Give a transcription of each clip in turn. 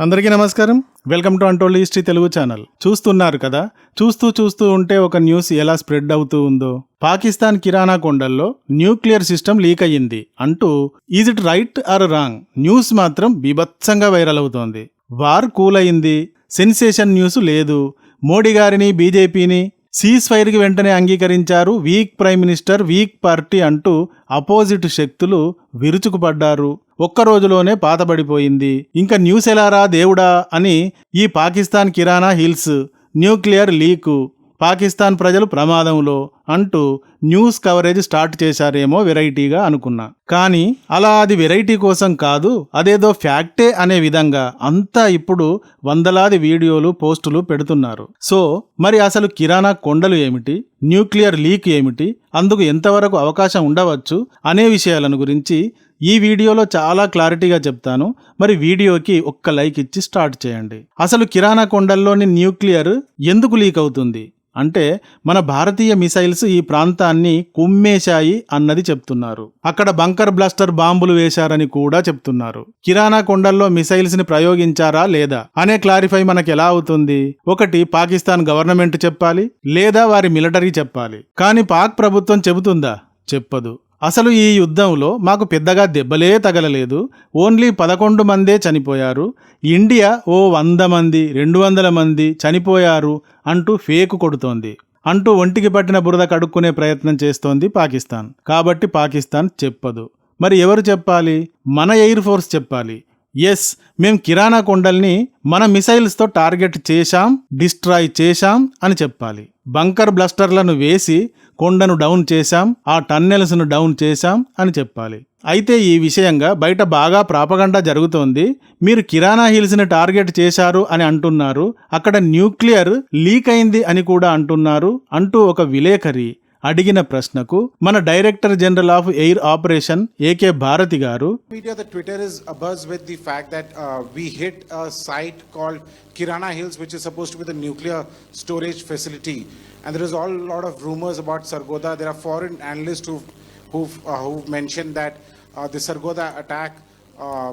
అందరికీ నమస్కారం. Welcome to untold history Telugu channel. చూస్తున్నారు కదా? చూస్తూ చూస్తూ ఉంటే ఒక న్యూస్ ఎలా స్ప్రెడ్ అవుతూ ఉందో. పాకిస్తాన్ కిరాణా కొండల్లో న్యూక్లియర్ సిస్టమ్ లీక్ అయ్యింది అంటూ is it right or wrong? News మాత్రం బీభత్సంగా వైరల్ అవుతోంది. వార్ కూల్ అయింది సెన్సేషన్ న్యూస్ లేదు. మోడీ గారిని బీజేపీని సీజ్ ఫైర్కి వెంటనే అంగీకరించారు weak prime minister weak party అంటూ అపోజిట్ శక్తులు విరుచుకుపడ్డారు. ఒక్క రోజులోనే పాతబడిపోయింది. ఇంకా న్యూస్ ఎలారా దేవుడా అని ఈ Pakistan Kirana hills nuclear leak Pakistan ప్రజలు ప్రమాదంలో అంటూ న్యూస్ కవరేజ్ స్టార్ట్ చేశారేమో వెరైటీగా అనుకున్నా. కానీ అలా అది వెరైటీ కోసం కాదు అదేదో ఫ్యాక్టే అనే విధంగా అంతా ఇప్పుడు వందలాది వీడియోలు పోస్టులు పెడుతున్నారు. సో మరి అసలు కిరాణా కొండలు ఏమిటి? న్యూక్లియర్ లీక్ ఏమిటి? అందుకు ఎంతవరకు అవకాశం ఉండవచ్చు? అనే విషయాలను గురించి ఈ వీడియోలో చాలా క్లారిటీగా చెప్తాను. మరి వీడియోకి ఒక్క లైక్ ఇచ్చి స్టార్ట్ చేయండి. అసలు కిరాణా కొండల్లోని న్యూక్లియర్ ఎందుకు లీక్ అవుతుంది? అంటే మన భారతీయ మిసైల్స్ ఈ ప్రాంతాన్ని కుమ్మేశాయి అన్నది చెప్తున్నారు. అక్కడ బంకర్ బ్లాస్టర్ బాంబులు వేశారని కూడా చెప్తున్నారు. కిరాణా కొండల్లో మిసైల్స్ని ప్రయోగించారా లేదా? అనే క్లారిఫై మనకు ఎలా అవుతుంది? ఒకటి పాకిస్తాన్ గవర్నమెంట్ చెప్పాలి లేదా వారి మిలిటరీ చెప్పాలి. కానీ పాక్ ప్రభుత్వం చెబుతుందా? చెప్పదు. అసలు ఈ యుద్ధంలో మాకు పెద్దగా దెబ్బలే తగలలేదు. ఓన్లీ పదకొండు మందే చనిపోయారు. ఇండియా ఓ వంద మంది రెండు వందల మంది చనిపోయారు అంటూ ఫేకు కొడుతోంది. అంటూ ఒంటికి పట్టిన బురద కడుక్కునే ప్రయత్నం చేస్తోంది పాకిస్తాన్. కాబట్టి పాకిస్తాన్ చెప్పదు. మరి ఎవరు చెప్పాలి? మన ఎయిర్ ఫోర్స్ చెప్పాలి. ఎస్ మేం కిరాణా కొండల్ని మన మిసైల్స్తో టార్గెట్ చేశాం డిస్ట్రాయ్ చేశాం అని చెప్పాలి. బంకర్ బ్లస్టర్లను వేసి కొండను డౌన్ చేశాం ఆ టన్నెల్స్ను డౌన్ చేశాం అని చెప్పాలి. అయితే ఈ విషయంగా బయట బాగా ప్రాపగండా జరుగుతోంది. మీరు కిరాణా హిల్స్ని టార్గెట్ చేశారు అని అంటున్నారు. అక్కడ న్యూక్లియర్ లీక్ అయింది అని కూడా అంటున్నారు అంటూ ఒక విలేకరి అడిగిన ప్రశ్నకు మన director general of air operation AK Bharti గారు Media, the Twitter is abuzz with the fact that uh, we hit a site called Kirana Hills, which is supposed to be the nuclear storage facility. And there is all lot of rumors about Sargoda. There are foreign analysts who've, who've, uh, who've mentioned that uh, the Sargoda attack uh,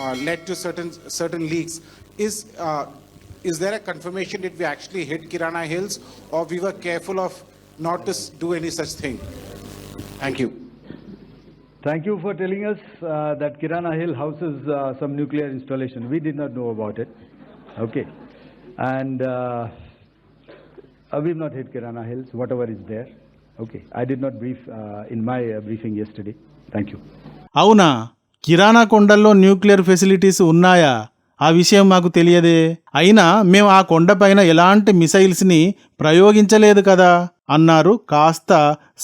uh, led to certain certain leaks. Is uh, is there a confirmation that we actually hit Kirana Hills, or we were careful of not to do any such thing? Thank you. Thank you for telling us uh, that Kirana Hill houses uh, some nuclear installation. We did not know about it. Okay. And uh, uh, we've not hit Kirana Hills, whatever is there. Okay. I did not brief uh, in my uh, briefing yesterday. Thank you. అవునా కిరాణా కొండల్లో nuclear facilities ఉన్నాయా ఆ విషయం మాకు తెలియదే అయినా మేము ఆ కొండపైన ఎలాంటి మిసైల్స్ని ప్రయోగించలేదు కదా అన్నారు కాస్త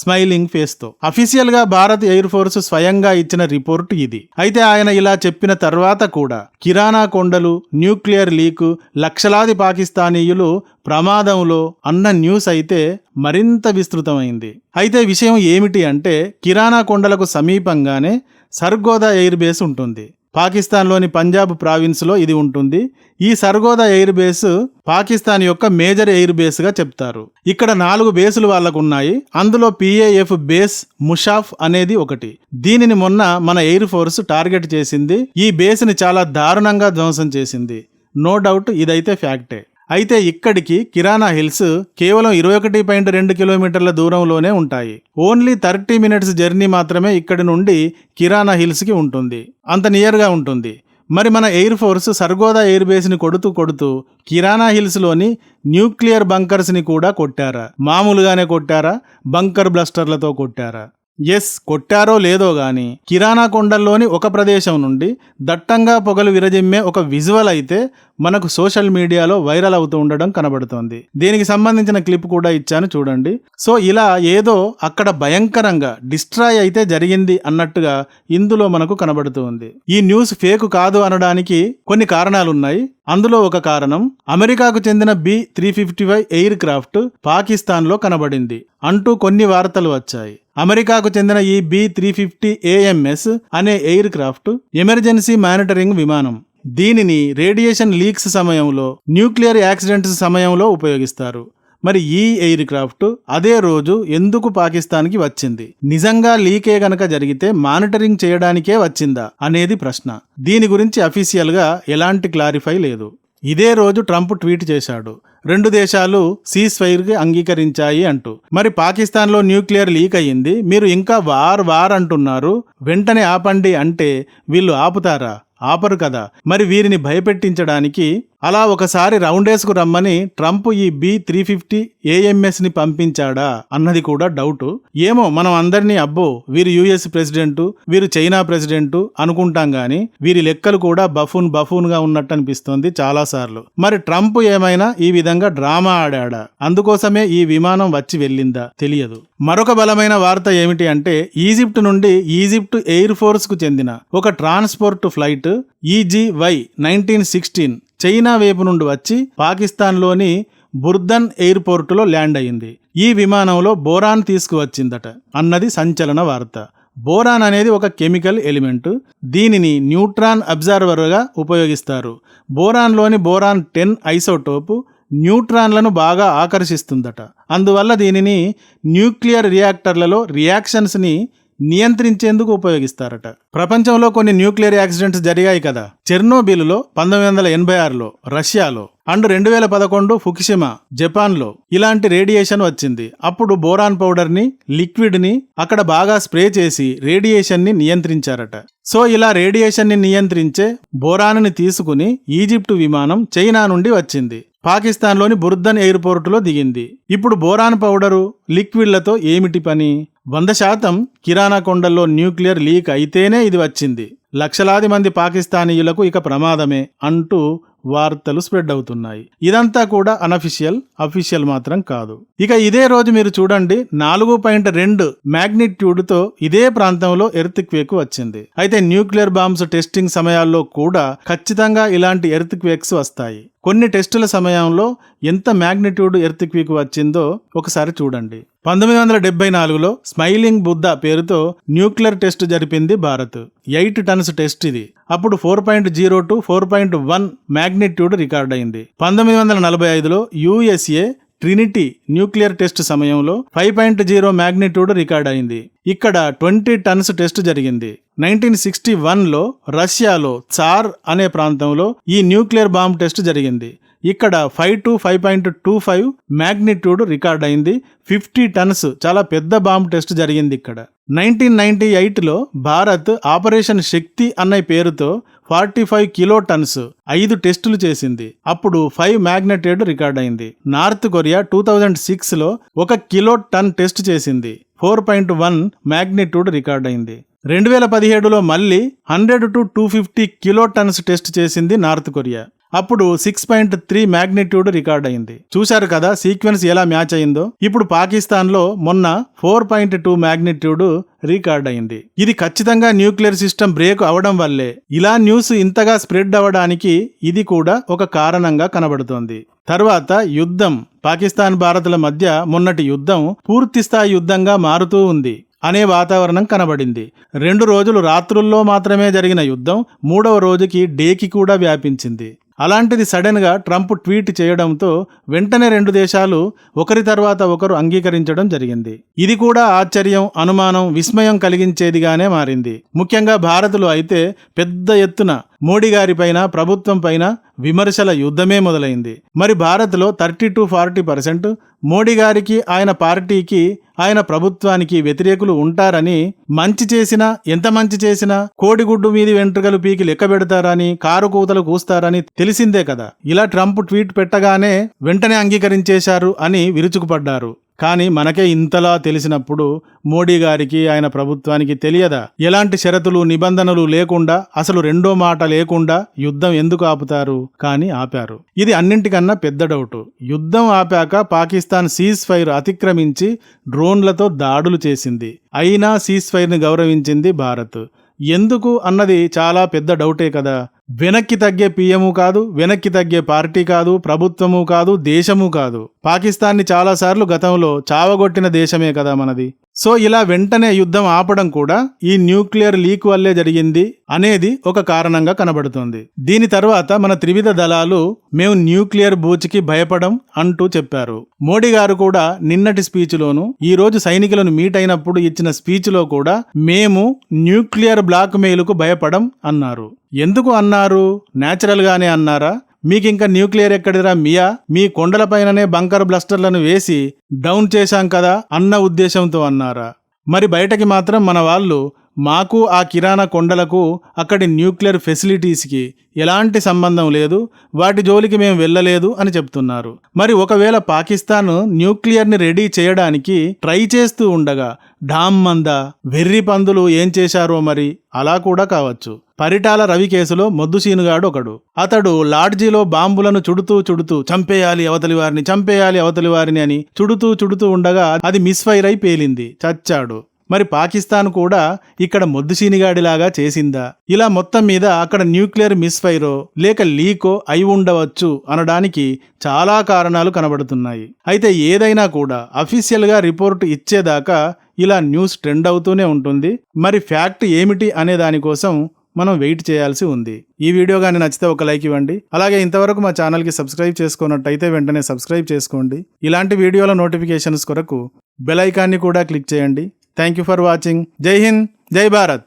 స్మైలింగ్ ఫేస్తో. అఫీషియల్గా భారత్ ఎయిర్ ఫోర్స్ స్వయంగా ఇచ్చిన రిపోర్ట్ ఇది. అయితే ఆయన ఇలా చెప్పిన తర్వాత కూడా కిరాణా కొండలు న్యూక్లియర్ లీకు లక్షలాది పాకిస్తానీయులు ప్రమాదంలో అన్న న్యూస్ అయితే మరింత విస్తృతమైంది. అయితే విషయం ఏమిటి అంటే కిరాణా కొండలకు సమీపంగానే సర్గోదా ఎయిర్ బేస్ ఉంటుంది. పాకిస్తాన్లోని పంజాబ్ ప్రావిన్స్లో ఇది ఉంటుంది. ఈ సర్గోదా ఎయిర్ బేస్ పాకిస్తాన్ యొక్క మేజర్ ఎయిర్ బేస్గా చెప్తారు. ఇక్కడ నాలుగు బేసులు వాళ్ళకు ఉన్నాయి అందులో పిఏఎఫ్ బేస్ ముషాఫ్ అనేది ఒకటి. దీనిని మొన్న మన ఎయిర్ ఫోర్స్ టార్గెట్ చేసింది. ఈ బేస్ని చాలా దారుణంగా ధ్వంసం చేసింది. నో డౌట్ ఇదైతే ఫ్యాక్టే. అయితే ఇక్కడికి కిరాణా హిల్స్ కేవలం ఇరవై ఒకటి పాయింట్ రెండు కిలోమీటర్ల దూరంలోనే ఉంటాయి. ఓన్లీ థర్టీ మినిట్స్ జర్నీ మాత్రమే ఇక్కడి నుండి కిరాణా హిల్స్కి ఉంటుంది. అంత నియర్గా ఉంటుంది. మరి మన ఎయిర్ ఫోర్స్ సర్గోదా ఎయిర్ బేస్ని కొడుతూ కొడుతూ కిరాణా హిల్స్లోని న్యూక్లియర్ బంకర్స్ని కూడా కొట్టారా? మామూలుగానే కొట్టారా? బంకర్ బ్లస్టర్లతో కొట్టారా? ఎస్ కొట్టారో లేదో గాని కిరాణా కొండల్లోని ఒక ప్రదేశం నుండి దట్టంగా పొగలు విరజిమ్మే ఒక విజువల్ అయితే మనకు సోషల్ మీడియాలో వైరల్ అవుతూ ఉండడం కనబడుతోంది. దీనికి సంబంధించిన క్లిప్ కూడా ఇచ్చాను చూడండి. సో ఇలా ఏదో అక్కడ భయంకరంగా డిస్ట్రాయ్ అయితే జరిగింది అన్నట్టుగా ఇందులో మనకు కనబడుతుంది. ఈ న్యూస్ ఫేక్ కాదు అనడానికి కొన్ని కారణాలున్నాయి. అందులో ఒక కారణం అమెరికాకు చెందిన B three fifty five aircraft పాకిస్తాన్లో కనబడింది. అంటూ కొన్ని వార్తలు వచ్చాయి. అమెరికాకు చెందిన ఈ బి త్రీ ఫిఫ్టీ ఏఎంఎస్ అనే ఎయిర్ క్రాఫ్ట్ ఎమర్జెన్సీ మానిటరింగ్ విమానం దీనిని రేడియేషన్ లీక్స్ సమయంలో న్యూక్లియర్ యాక్సిడెంట్స్ సమయంలో ఉపయోగిస్తారు. మరి ఈ ఎయిర్ క్రాఫ్ట్ అదే రోజు ఎందుకు పాకిస్తాన్కి వచ్చింది? నిజంగా లీకే గనక జరిగితే మానిటరింగ్ చేయడానికే వచ్చిందా? అనేది ప్రశ్న. దీని గురించి అఫీషియల్గా ఎలాంటి క్లారిఫై లేదు. ఇదే రోజు ట్రంప్ ట్వీట్ చేశాడు. రెండు దేశాలు సీజ్ ఫైర్కి అంగీకరించాయి అంటూ. మరి పాకిస్తాన్లో న్యూక్లియర్ లీక్ అయ్యింది. మీరు ఇంకా వార్ వార్ అంటున్నారు. వెంటనే ఆపండి అంటే వీళ్ళు ఆపుతారా? ఆపరు కదా. మరి వీరిని భయపెట్టించడానికి అలా ఒకసారి రౌండేస్కు రమ్మని ట్రంప్ ఈ బి త్రీ ఫిఫ్టీ ఏఎంఎస్ని పంపించాడా అన్నది కూడా డౌట్. ఏమో మనం అందరినీ అబ్బో వీరు యుఎస్ ప్రెసిడెంటు వీరు చైనా ప్రెసిడెంటు అనుకుంటాం గాని వీరి లెక్కలు కూడా బఫూన్ బఫూన్గా ఉన్నట్టు అనిపిస్తోంది చాలాసార్లు. మరి ట్రంప్ ఏమైనా ఈ విధంగా డ్రామా ఆడాడా? అందుకోసమే ఈ విమానం వచ్చి వెళ్ళిందా? తెలియదు. మరొక బలమైన వార్త ఏమిటి అంటే ఈజిప్ట్ నుండి ఈజిప్ట్ ఎయిర్ ఫోర్స్కు చెందిన ఒక ట్రాన్స్పోర్ట్ ఫ్లైట్ ఈజీవై నైన్టీన్ సిక్స్టీన్ చైనా వైపు నుండి వచ్చి పాకిస్తాన్లోని బుర్దన్ ఎయిర్పోర్టులో ల్యాండ్ అయింది. ఈ విమానంలో బోరాన్ తీసుకువచ్చిందట అన్నది సంచలన వార్త. బోరాన్ అనేది ఒక కెమికల్ ఎలిమెంట్. దీనిని న్యూట్రాన్ అబ్జర్వర్గా ఉపయోగిస్తారు. బోరాన్లోని బోరాన్ టెన్ ఐసోటోపు న్యూట్రాన్లను బాగా ఆకర్షిస్తుందట. అందువల్ల దీనిని న్యూక్లియర్ రియాక్టర్లలో రియాక్షన్స్ని నియంత్రించేందుకు ఉపయోగిస్తారట. ప్రపంచంలో కొన్ని న్యూక్లియర్ యాక్సిడెంట్స్ జరిగాయి కదా. చెర్నోబిల్లో పంతొమ్మిది వందల ఎనభై ఆరులో రష్యాలో అండ్ రెండు వేల పదకొండు ఫుకుషిమా జపాన్లో ఇలాంటి రేడియేషన్ వచ్చింది. అప్పుడు బోరాన్ పౌడర్ని లిక్విడ్ని అక్కడ బాగా స్ప్రే చేసి రేడియేషన్ని నియంత్రించారట. సో ఇలా రేడియేషన్ని నియంత్రించే బోరాన్ని తీసుకుని ఈజిప్టు విమానం చైనా నుండి వచ్చింది. పాకిస్తాన్లోని బుర్దన్ ఎయిర్పోర్టులో దిగింది. ఇప్పుడు బోరాన్ పౌడరు లిక్విడ్లతో ఏమిటి పని? వంద శాతం కిరాణా కొండల్లో న్యూక్లియర్ లీక్ అయితేనే ఇది వచ్చింది. లక్షలాది మంది పాకిస్తానీయులకు ఇక ప్రమాదమే అంటూ వార్తలు స్ప్రెడ్ అవుతున్నాయి. ఇదంతా కూడా అనఫిషియల్ అఫీషియల్ మాత్రం కాదు. ఇక ఇదే రోజు మీరు చూడండి నాలుగు పాయింట్ రెండు మ్యాగ్నిట్యూడ్తో ఇదే ప్రాంతంలో ఎర్త్ క్వేక్ వచ్చింది. అయితే న్యూక్లియర్ బాంబ్స్ టెస్టింగ్ సమయాల్లో కూడా ఖచ్చితంగా ఇలాంటి ఎర్త్ క్వేక్స్ వస్తాయి. కొన్ని టెస్టుల సమయంలో ఎంత మ్యాగ్నిట్యూడ్ ఎర్త్క్వీక్ వచ్చిందో ఒకసారి చూడండి. పంతొమ్మిది వందల డెబ్బై నాలుగులో స్మైలింగ్ బుద్ధ పేరుతో న్యూక్లియర్ టెస్ట్ జరిపింది భారత్. ఎయిట్ టన్స్ టెస్ట్ ఇది. అప్పుడు four point zero two four point one magnitude record అయింది పంతొమ్మిది వందల నలభై ఐదులో యుఎస్ఏ ట్రినిటీ న్యూక్లియర్ టెస్ట్ సమయంలో five point zero magnitude record అయింది. ఇక్కడ ట్వంటీ టన్స్ టెస్ట్ జరిగింది. నైన్టీన్ సిక్స్టీ వన్లో రష్యాలో చార్ అనే ప్రాంతంలో ఈ న్యూక్లియర్ బాంబ్ టెస్ట్ జరిగింది. ఇక్కడ five two five point two five magnitude record అయింది. ఫిఫ్టీ టన్స్ చాలా పెద్ద బాంబు టెస్ట్ జరిగింది ఇక్కడ. నైన్టీన్ నైన్టీ ఎయిట్లో భారత్ ఆపరేషన్ శక్తి అన్న పేరుతో ఫార్టీ ఫైవ్ కిలో టన్స్ ఐదు టెస్టులు చేసింది. అప్పుడు ఫైవ్ మ్యాగ్నెటేడ్ రికార్డ్ అయింది. నార్త్ కొరియా టూ థౌజండ్ సిక్స్లో ఒక కిలో టన్ టెస్ట్ చేసింది. Four point one magnitude record అయింది. రెండు వేల పదిహేడులో మళ్ళీ hundred to two fifty kilo tons test చేసింది నార్త్ కొరియా అప్పుడు six point three magnitude record అయింది. చూశారు కదా సీక్వెన్స్ ఎలా మ్యాచ్ అయిందో? ఇప్పుడు పాకిస్తాన్లో మొన్న four point two magnitude record అయింది. ఇది ఖచ్చితంగా న్యూక్లియర్ సిస్టమ్ బ్రేక్ అవడం వల్లే. ఇలా న్యూస్ ఇంతగా స్ప్రెడ్ అవ్వడానికి ఇది కూడా ఒక కారణంగా కనబడుతోంది. తర్వాత యుద్ధం. పాకిస్తాన్ భారత్ల మధ్య మొన్నటి యుద్ధం పూర్తిస్థాయి యుద్ధంగా మారుతూ ఉంది అనే వాతావరణం కనబడింది. రెండు రోజులు రాత్రుల్లో మాత్రమే జరిగిన యుద్ధం మూడవ రోజుకి డేకి కూడా వ్యాపించింది. అలాంటిది సడన్గా ట్రంప్ ట్వీట్ చేయడంతో వెంటనే రెండు దేశాలు ఒకరి తర్వాత ఒకరు అంగీకరించడం జరిగింది. ఇది కూడా ఆశ్చర్యం అనుమానం విస్మయం కలిగించేదిగానే మారింది. ముఖ్యంగా భారత్లో అయితే పెద్ద ఎత్తున మోడీ గారిపైన ప్రభుత్వం పైన విమర్శల యుద్ధమే మొదలైంది. మరి భారత్లో thirty to forty percent Modi గారికి ఆయన పార్టీకి ఆయన ప్రభుత్వానికి వ్యతిరేకులు ఉంటారని మంచి చేసినా ఎంత మంచి చేసినా కోడిగుడ్డు మీది వెంట్రుకలు పీకి లెక్క పెడతారని కారు కూతలు కూస్తారని తెలిసిందే కదా. ఇలా ట్రంప్ ట్వీట్ పెట్టగానే వెంటనే అంగీకరించేశారు అని విరుచుకుపడ్డారు. కానీ మనకే ఇంతలా తెలిసినప్పుడు మోడీ గారికి ఆయన ప్రభుత్వానికి తెలియదా? ఎలాంటి షరతులు నిబంధనలు లేకుండా అసలు రెండో మాట లేకుండా యుద్ధం ఎందుకు ఆపుతారు? కానీ ఆపారు. ఇది అన్నింటికన్నా పెద్ద డౌటు. యుద్ధం ఆపాక పాకిస్తాన్ సీజ్ ఫైర్ అతిక్రమించి డ్రోన్లతో దాడులు చేసింది. అయినా సీజ్ ఫైర్ని గౌరవించింది భారత్. ఎందుకు అన్నది చాలా పెద్ద డౌటే కదా. వెనక్కి తగ్గే పిఎము కాదు వెనక్కి తగ్గే పార్టీ కాదు ప్రభుత్వము కాదు దేశము కాదు. పాకిస్తాన్ని చాలాసార్లు గతంలో చావగొట్టిన దేశమే కదా మనది. సో ఇలా వెంటనే యుద్ధం ఆపడం కూడా ఈ న్యూక్లియర్ లీక్ వల్లే జరిగింది అనేది ఒక కారణంగా కనబడుతుంది. దీని తర్వాత మన త్రివిధ దళాలు మేము న్యూక్లియర్ బూచ్కి భయపడం అంటూ చెప్పారు. మోడీ గారు కూడా నిన్నటి స్పీచ్లోను ఈ రోజు సైనికులను మీట్ అయినప్పుడు ఇచ్చిన స్పీచ్లో కూడా మేము న్యూక్లియర్ బ్లాక్ మెయిల్కు భయపడం అన్నారు. ఎందుకు అన్నారు? నేచురల్ గానే అన్నారా? మీకింక న్యూక్లియర్ ఎక్కడిరా మియా? మీ కొండలపైననే బంకర్ బ్లస్టర్లను వేసి డౌన్ చేశాం కదా అన్న ఉద్దేశంతో అన్నారా. మరి బయటకి మాత్రం మన వాళ్ళు మాకు ఆ కిరాణా కొండలకు అక్కడి న్యూక్లియర్ ఫెసిలిటీస్కి ఎలాంటి సంబంధం లేదు వాటి జోలికి మేము వెళ్ళలేదు అని చెప్తున్నారు. మరి ఒకవేళ పాకిస్తాన్ న్యూక్లియర్ని రెడీ చేయడానికి ట్రై చేస్తూ ఉండగా ఢామ్ మంద వెర్రి పందులు ఏం చేశారో మరి? అలా కూడా కావచ్చు. పరిటాల రవి కేసులో మొద్దుసీనుగాడు ఒకడు. అతడు లాడ్జీలో బాంబులను చుడుతూ చుడుతూ చంపేయాలి అవతలి వారిని చంపేయాలి అవతలి వారిని అని చుడుతూ చుడుతూ ఉండగా అది మిస్ఫైర్ అయి పేలింది. చచ్చాడు. మరి పాకిస్తాన్ కూడా ఇక్కడ మొద్దుసీనిగాడిలాగా చేసిందా? ఇలా మొత్తం మీద అక్కడ న్యూక్లియర్ మిస్ఫైరో లేక లీకో అయి ఉండవచ్చు అనడానికి చాలా కారణాలు కనబడుతున్నాయి. అయితే ఏదైనా కూడా అఫీషియల్గా రిపోర్ట్ ఇచ్చేదాకా ఇలా న్యూస్ ట్రెండ్ అవుతూనే ఉంటుంది. మరి ఫ్యాక్ట్ ఏమిటి అనే దానికోసం మనం వెయిట్ చేయాల్సి ఉంది. ఈ వీడియో కానీ నచ్చితే ఒక లైక్ ఇవ్వండి. అలాగే ఇంతవరకు మా ఛానల్కి సబ్స్క్రైబ్ చేసుకున్నట్టయితే వెంటనే సబ్స్క్రైబ్ చేసుకోండి. ఇలాంటి వీడియోల నోటిఫికేషన్స్ కొరకు బెల్ ఐకాన్ని కూడా క్లిక్ చేయండి. థ్యాంక్ యూ ఫర్ వాచింగ్ జై హింద్ జై భారత్